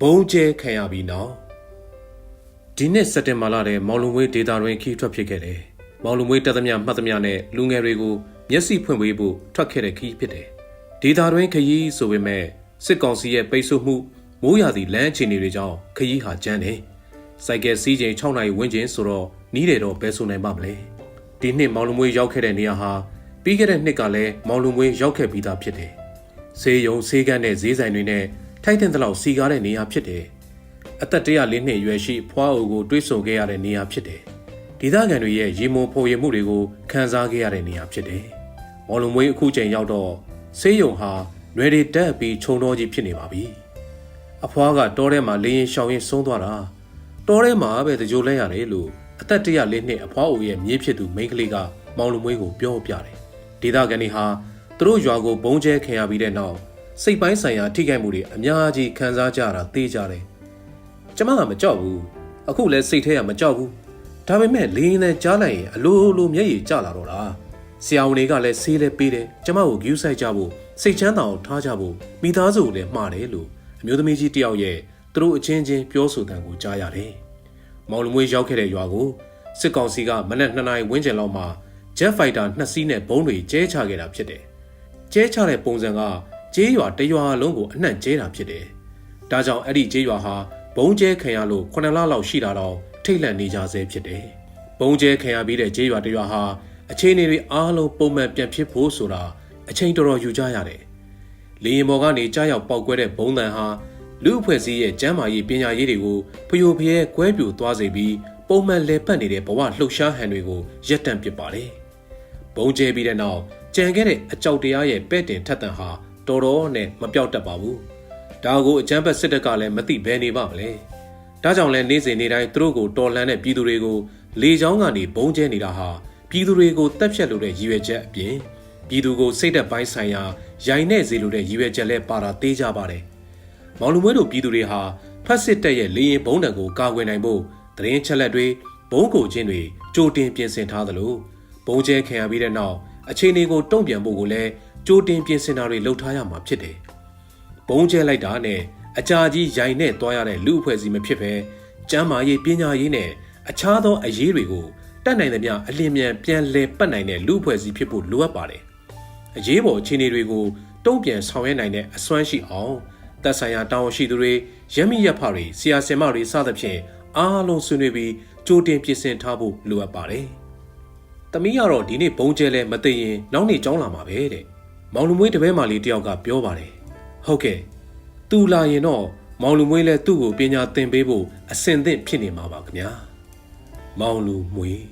ဘုံကျဲခံရပြီးနောက်ဒီနှစ်စက်တင်ဘာလထဲမောင်လုံမွေးဒေတာတွင်ခီးထွက်ဖြစ်ခဲ့တယ်။မောင်လုံမွေးတက်သမျှမှတ်သမျှနဲ့လူငယ်တွေကိုမျက်စိဖွင့်ပေးဖို့ထွက်ခဲ့တဲ့ခီးဖြစ်တယ်။ဒေတာတွင်ခရီးဆိုပေမဲ့စစ်ကောင်စီရဲ့ပိတ်ဆို့မှုမိုးရာသီလမ်းအခြေအနေတွေကြောင့်ခရီးဟာကျန်းတယ်။စိုက်ကယ်စီးချိန်6နာရီဝန်းကျင်ဆိုတော့နီးတယ်တော့ဘယ်ဆိုနိုင်ပါမလဲ။ဒီနှစ်မောင်လုံမွေးရောက်ခဲ့တဲ့နေရာဟာပြီးခဲ့တဲ့နှစ်ကလည်းမောင်လုံမွေးရောက်ခဲ့ပြီးသားဖြစ်တယ်။ဆေးရုံဆေးကန်းနဲ့ဈေးဆိုင်တွေနဲ့ ထိုက်တဲ့တလောက်စီကားတဲ့နေရာဖြစ်တယ်။အသက်104နှစ်အရွယ်ရှိဖွားအိုကိုတွေးဆုံခဲ့ရတဲ့နေရာဖြစ်တယ်။ဒေသခံတွေရဲ့ရေမုံဖော်ရမှုတွေကိုခံစားခဲ့ရတဲ့နေရာဖြစ်တယ်။မော်လုံမွေးအခုချိန်ရောက်တော့ဆေးရုံဟာနွယ်တွေတက်ပြီးခြုံတော်ကြီးဖြစ်နေပါပြီ။အဖွားကတောထဲမှာလေရင်ရှောင်ရင်ဆုံးသွားတာ။တောထဲမှာပဲတကြိုလဲရတယ်လို့အသက်104နှစ်အဖွားအိုရဲ့မြေးဖြစ်သူမိန်းကလေးကမောင်လုံမွေးကိုပြောပြတယ်။ဒေသခံတွေဟာသူတို့ရွာကိုဘုံကျဲခင်ရပြီးတဲ့နောက် စိတ်ပိုင်းဆိုင်ရာထိခိုက်မှုတွေအများကြီးခံစားကြရတာသိကြတယ်။ကျမကမကြောက်ဘူး။အခုလည်းစိတ်ထဲကမကြောက်ဘူး။ဒါပေမဲ့လင်းနဲ့ကြားလိုက်ရင်အလိုလိုမျက်ရည်ကျလာတော့တာ။ဆရာဝန်တွေကလည်းဆေးလဲပေးတယ်။ကျမကိုဂယူးဆိုင်ကြဖို့စိတ်ချမ်းသာအောင်ထားကြဖို့မိသားစုကိုလည်းမှားတယ်လို့အမျိုးသမီးကြီးတယောက်ရဲ့သူတို့အချင်းချင်းပြောဆိုတဲ့ကိုကြားရတယ်။မောင်လမွေးရောက်ခဲ့တဲ့ရွာကိုစစ်ကောင်စီကမနက်2နာရီဝန်းကျင်လောက်မှာ Jet Fighter နှစ်စီးနဲ့ဘုံတွေကျဲချခဲ့တာဖြစ်တယ်။ကျဲချတဲ့ပုံစံက ကျေးရွာတရွာလုံးကိုအနှံ့ကျဲတာဖြစ်တယ်။ဒါကြောင့်အဲ့ဒီကျေးရွာဟာဘုံကျဲခံရလို့9လလောက်ရှိတာတော့ထိတ်လန့်နေကြဆဲဖြစ်တယ်။ဘုံကျဲခံရပြီးတဲ့ကျေးရွာတရွာဟာအခြေအနေတွေအားလုံးပုံမှန်ပြန်ဖြစ်ဖို့ဆိုတာအချိန်တော်တော်ယူကြရတယ်။လေရင်ပေါ်ကနေကြားရောက်ပောက်ကွဲတဲ့ဘုံတန်ဟာလူအဖွဲ့အစည်းရဲ့ကျမ်းမာရေးပညာရေးတွေကိုဖျို့ဖျဲကွဲပြိုသွားစေပြီးပုံမှန်လဲပတ်နေတဲ့ဘဝလှုပ်ရှားဟန်တွေကိုရပ်တန့်ပစ်ပါတယ်။ဘုံကျဲပြီးတဲ့နောက်ကြံခဲ့တဲ့အကြောက်တရားရဲ့ပဲ့တင်ထက်တန်ဟာ တော်တော်နဲ့မပြောက်တတ်ပါဘူး။ဒါကိုအကျန်းဖက်စစ်တပ်ကလည်းမသိဘဲနေပါမလဲ။ဒါကြောင့်လဲနေ့စဉ်နေ့တိုင်းသူတို့ကိုတော်လှန်တဲ့ပြည်သူတွေကိုလေချောင်းကနေဘုံကျဲနေတာဟာပြည်သူတွေကိုတက်ဖြတ်လို့တဲ့ရည်ရွယ်ချက်အပြင်ပြည်သူကိုစိတ်သက်ပိုင်းဆိုင်ရာရိုင်နဲ့စေလို့တဲ့ရည်ရွယ်ချက်လဲပါတာသေးကြပါတယ်။မောင်လူမွေးတို့ပြည်သူတွေဟာဖက်စစ်တပ်ရဲ့လေရင်ဘုံတံကိုကာကွယ်နိုင်ဖို့သတင်းချက်လက်တွေဘုံကိုချင်းတွေကြိုတင်ပြင်ဆင်ထားသလိုဘုံကျဲခံရပြီးတဲ့နောက်အခြေအနေကိုတုံ့ပြန်ဖို့ကိုလည်း ကြိုတင်ပြင်ဆင်တာတွေလုပ်ထားရမှာဖြစ်တယ်။ဘုံကျဲလိုက်တာနဲ့အကြာကြီးရိုင်နဲ့သွားရတဲ့လူအဖွဲ့အစည်းမဖြစ်ဘဲကျမ်းမာရေးပညာရေးနဲ့အခြားသောအရေးတွေကိုတတ်နိုင်သမျှအလင်းမြန်ပြန်လည်ပတ်နိုင်တဲ့လူအဖွဲ့အစည်းဖြစ်ဖို့လိုအပ်ပါတယ်။အရေးပေါ်အခြေအနေတွေကိုတုံ့ပြန်ဆောင်ရွက်နိုင်တဲ့အစွမ်းရှိအောင်သက်ဆိုင်ရာတာဝန်ရှိသူတွေရမီရဖတွေဆရာဆင်မတွေစသဖြင့်အားလုံးဆွေးနွေးပြီးကြိုတင်ပြင်ဆင်ထားဖို့လိုအပ်ပါတယ်။တမီးကတော့ဒီနေ့ဘုံကျဲလဲမသိရင်နောက်နေ့ကြောင်းလာမှာပဲတဲ့။ မောင်လူမွေးတပည့်မလေးတယောက်ကပြောပါတယ်။ဟုတ်ကဲ့။သူလာရင်တော့မောင်လူမွေးလဲသူ့ကိုပညာသင်ပေးဖို့အစင်သင့်ဖြစ်နေမှာပါခင်ဗျာ။မောင်လူမွေး